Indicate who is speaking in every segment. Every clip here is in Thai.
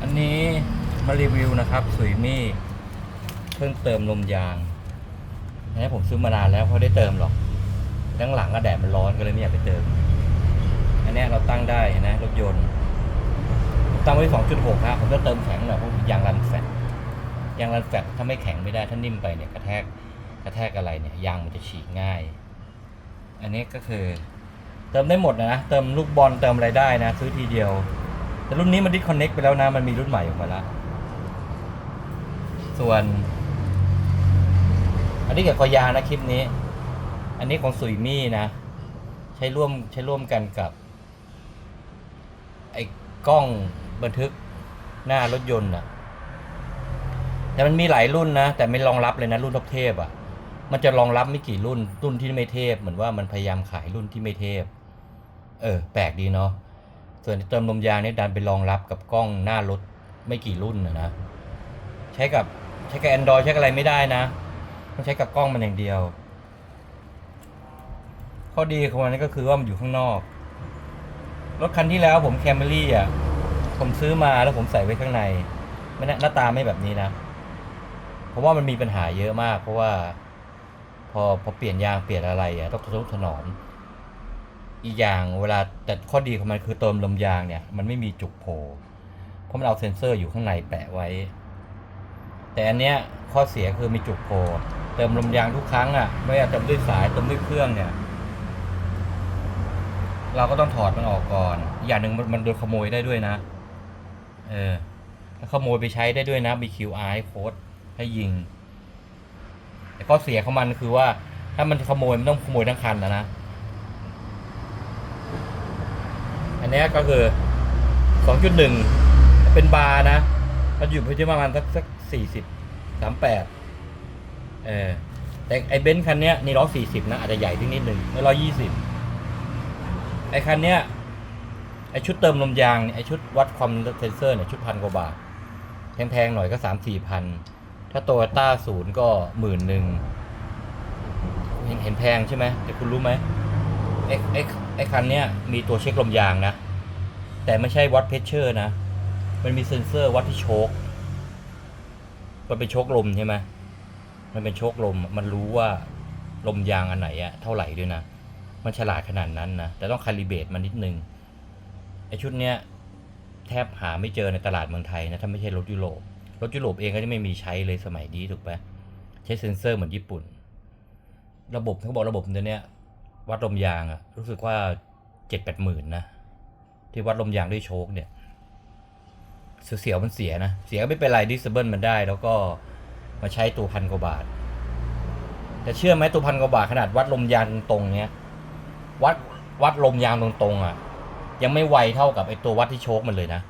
Speaker 1: อันนี้มารีวิวนะครับสุยมี่เพิ่งเติมลมยางอันนี้ผมซื้อมานานแล้วเพราะได้เติมหรอกทั้งหลังก็แดดมันร้อนก็เลยไม่อยากไปเติม อันนี้เราตั้งได้นะรถยนต์ตั้งไว้สองจุดหกนะผมจะเติมแข็งหน่อยเพราะยางรันแฟตยางรันแฟตถ้าไม่แข็งไม่ได้ถ้านิ่มไปเนี่ยกระแทกกระแทกอะไรเนี่ยยางมันจะฉีกง่าย อันนี้ก็คือ เติมได้หมดนะ เติมลูกบอลเติมอะไรได้นะซื้อทีเดียว แต่รุ่นนี้มันดิสคอนเน็กไปแล้วนะ มันมีรุ่นใหม่ออกมาแล้ว ส่วน อันนี้กับกอยานะคลิปนี้ อันนี้ของสุยมี่นะ ใช้ร่วมใช้ร่วมกันกับ ไอ้กล้องบันทึกหน้ารถยนต์อะแต่มันมีหลายรุ่นนะ แต่ไม่รองรับเลยนะ รุ่นท็อปเทพอะมันจะรองรับไม่กี่รุ่นรุ่นที่ไม่เทพ เหมือนว่ามันพยายามขายรุ่นที่ไม่เทพ เออ แปลกดีเนาะ ส่วนเติมลมยางเนี่ยดันไปรองรับกับกล้องหน้ารถไม่กี่รุ่นนะนะ ใช้กับใช้กับ Android ใช้กับอะไรไม่ได้นะ ต้องใช้กับกล้องมันอย่างเดียว ข้อดีของมันก็คือว่ามันอยู่ข้างนอก รถคันที่แล้วผมแคมรี่อะ ผมซื้อมาแล้วผมใส่ไว้ข้างในไม่น่าหน้าตาไม่แบบนี้นะเพราะว่ามันมีปัญหาเยอะมาก เพราะว่า พอพอเปลี่ยนยางเปลี่ยนอะไรอะต้องทนุถนอม อีกอย่างเวลาแต่ข้อดีของมันคือเติมลมยางเนี่ย มันไม่มีจุกโผล่เพราะมันเอาเซ็นเซอร์อยู่ข้างในแปะไว้ แต่อันเนี้ยข้อเสียคือมีจุกโผล่เติมลมยางทุกครั้งอะ ไม่ว่าเติมด้วยสายเติมด้วยเครื่องเนี่ย เราก็ต้องถอดมันออกก่อน อย่างหนึ่งมันโดนขโมยได้ด้วยนะ เออถ้าขโมยไปใช้ได้ด้วยนะมี QR โค้ดให้ยิง แต่ข้อเสียของมันคือว่า ถ้ามันขโมยมันต้องขโมยทั้งคันนะนะ อั นเนี้ยก็คือ 2.1 เป็นบาร์นะ มันอยู่พื้นที่ประมาณสักสักสี่สิบสามแปดเออแต่ไอเบนซ์คันเนี้ยนี่ร้อยสี่สิบนะ อาจจะใหญ่ขึ้นนิดนึงไม่ร้อยยี่สิบไอคันเนี้ยไอชุดเติมลมยางเนี่ยไอชุดวัดความเซนเซอร์เนี่ยชุดพันกว่าบาทแพงๆหน่อยก็สามสี่พันถ้าโตโยต้าศูนย์ก็หมื่นหนึ่งเห็นเห็นแพงใช่ไหมแต่คุณรู้ไหมไอ้ไอ้ อ้คันเนี้ยมีตัวเช็คลมยางนะ แต่ไม่ใช่วัดเพชเชอร์นะ มันมีเซ็นเซอร์วัดที่โชคมันเป็นโชคลมใช่ไหมมันเป็นโชคลม มันรู้ว่าลมยางอันไหนอะเท่าไหร่ด้วยนะ มันฉลาดขนาดนั้นนะ แต่ต้องคาลิเบตมันนิดนึง ไอชุดเนี้ยแทบหาไม่เจอในตลาดเมืองไทยนะ ถ้าไม่ใช่รถยุโรป รถยุโรปเองก็จะไม่มีใช้เลยสมัยนี้ถูกปะใช้เซ็นเซอร์เหมือนญี่ปุ่น ระบบเขาบอกระบบตัวเนี้ย วัดลมยางอะรู้สึกว่าเจ็ดแปดหมื่นนะ ที่วัดลมยางด้วยโชคเนี่ย เสียวมันเสียนะ เสียก็ไม่เป็นไรดิสเบิลมันได้ แล้วก็มาใช้ตัวพันกว่าบาทแต่เชื่อไหมตัวพันกว่าบาทขนาดวัดลมยางตรงๆเนี้ยวัดวัดลมยางตรงๆอะ ยังไม่ไวเท่ากับไอตัววัดที่โชคมันเลยนะ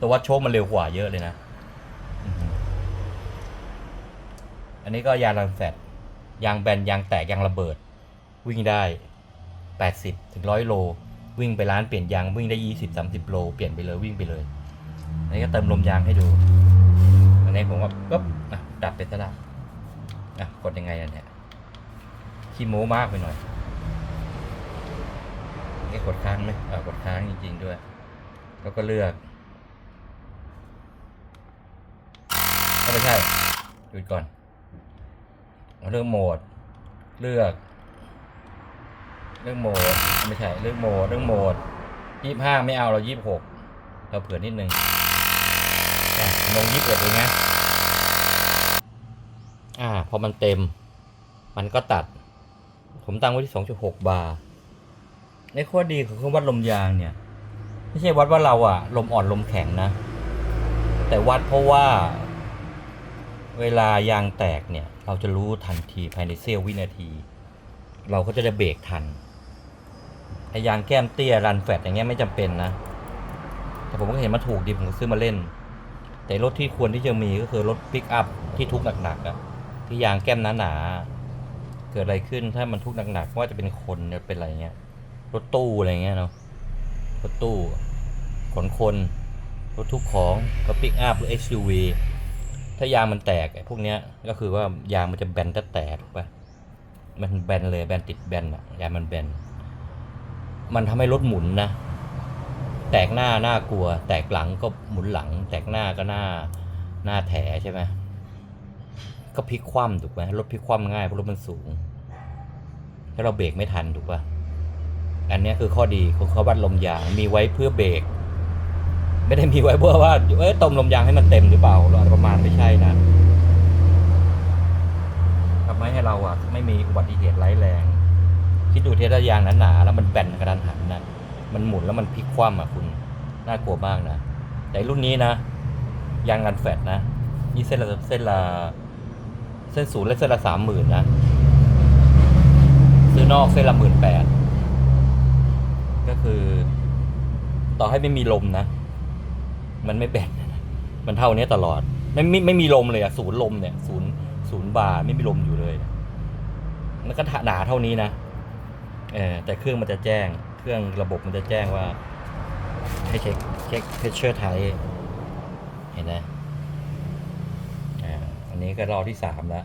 Speaker 1: ตัววัดโชคมันเร็วกว่าเยอะเลยนะ อันนี้ก็ยางรันแฟต ยางแบนยางแตกยางระเบิด วิ่งได้ 80ถึง100โล วิ่งไปร้านเปลี่ยนยางวิ่งได้ 20 30 โล เปลี่ยนไปเลยวิ่งไปเลยอันนี้ก็เติมลมยางให้ดูอันนี้ผมก็ปุ๊บอะดับไปซะละอะกดยังไงอะเนี่ยขี้โม้มากไปหน่อยนี่กดค้างไหมอ่ากดค้างจริงๆด้วย แล้วก็เลือกก็ไม่ใช่หยุดก่อน เลือกโหมด เลือกเรื่องโหมด ไม่ใช่เรื่องโหมดเรื่องโหมดยี่ห้าไม่เอาเรายี่หกเราเผื่อนิดนึงลงยี่สิบเอ็ดเองนะ อ่า พอมันเต็ม มันก็ตัด ผมตั้งไว้ที่สองจุดหกบาร์ ในข้อดีของเครื่องวัดลมยางเนี่ย ไม่ใช่วัดว่าเราอะลมอ่อนลมแข็งนะ แต่วัดเพราะว่า เวลายางแตกเนี่ย เราจะรู้ทันทีภายในเสี้ยววินาที เราก็จะได้เบรกทันไอ้ยางแก้มเตี้ยรันแฟตอย่างเงี้ยไม่จำเป็นนะ แต่ผมก็เห็นมาถูกดีผมก็ซื้อมาเล่น แต่รถที่ควรที่จะมีก็คือรถปิกอัพที่ทุกหนักๆอะที่ยางแก้มหนาๆเกิดอะไรขึ้นถ้ามันทุกหนักๆว่าจะเป็นคนจะเป็นอะไรเงี้ยรถตู้อะไรเงี้ยเนาะรถตู้ขนคนรถทุกของก็ปิกอัพหรือ SUV ถ้ายางมันแตกไอ้พวกเนี้ยก็คือว่ายางมันจะแบนแต่แตกถูกปะมันแบนเลยแบนติดแบนอะยางมันแบน มันทำให้รถหมุนนะ แตกหน้าหน้ากลัว แตกหลังก็หมุนหลัง แตกหน้าก็หน้าหน้าแถใช่ไหมก็พลิกคว่ำถูกไหมรถพลิกคว่ำง่ายเพราะรถมันสูง ถ้าเราเบรกไม่ทันถูกปะอันนี้คือข้อดีของเขาวัดลมยางมีไว้เพื่อเบรก ไม่ได้มีไว้เพื่อว่าเอ้ยต้มลมยางให้มันเต็มหรือเปล่าหรืออะไรประมาณไม่ใช่นะทำให้เราอะไม่มีอุบัติเหตุร้ายแรงคิดดูเทสยางหนาๆแล้วมันแบนกระดานหันนะมันหมุนแล้วมันพลิกคว่ำอะคุณน่ากลัวมากนะแต่รุ่นนี้นะยางกันแฟดนะนี่เส้นละเส้นละเส้นศูนย์และเส้นละสามหมื่นนะซื้อนอกเส้นละหมื่นแปดก็คือ ต่อให้ไม่มีลมนะ มันไม่แบนนมันเท่านี้ตลอด ไม่ไม่ไม่มีลมเลยอะศูนย์ลมเนี่ยศูนย์ศูนย์บาร์ไม่มีลมอยู่เลยแล้วก็หนาเท่านี้นะเออแต่เครื่องมันจะแจ้ง เครื่องระบบมันจะแจ้งว่า ให้เช็คเช็คเพชเชอร์ไทเห็นไหมอ่าอันนี้ก็รอที่สามแล้ว